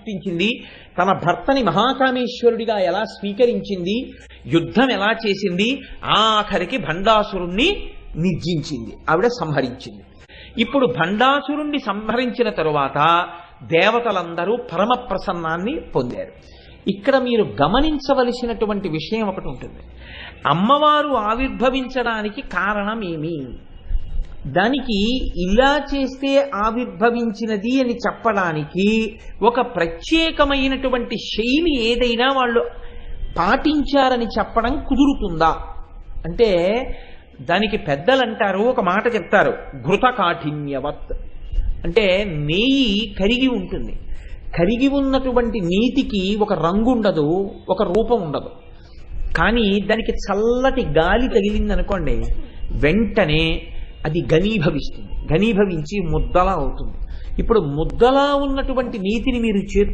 గుర్తించింది తన భర్తని మహాకామేశ్వరుడిగా ఎలా స్వీకరించింది? యుద్ధం ఎలా చేసింది? ఆఖరికి భండాసురుణ్ణి నిర్జించింది. ఆవిడ సంహరించింది. ఇప్పుడు భండాసురుణ్ణి సంహరించిన తరువాత దేవతలందరూ పరమ ప్రసన్నాన్ని పొందారు. ఇక్కడ మీరు గమనించవలసినటువంటి విషయం ఒకటి ఉంటుంది. అమ్మవారు ఆవిర్భవించడానికి కారణమేమి దానికి ఇలా చేస్తే ఆవిర్భవించినది అని చెప్పడానికి ఒక ప్రత్యేకమైనటువంటి శైలి ఏదైనా వాళ్ళు పాటించారని చెప్పడం కుదురుతుందా? అంటే దానికి పెద్దలు అంటారు ఒక మాట చెప్తారు ఘృత కాఠిన్యవత్ అంటే నెయ్యి కరిగి ఉంటుంది. కరిగి ఉన్నటువంటి నీతికి ఒక రంగు ఉండదు ఒక రూపం ఉండదు. కానీ దానికి చల్లటి గాలి తగిలిందనుకోండి వెంటనే అది ఘనీభవిస్తుంది. ఘనీభవించి ముద్దలా అవుతుంది. ఇప్పుడు ముద్దలా ఉన్నటువంటి నీతిని మీరు చేతి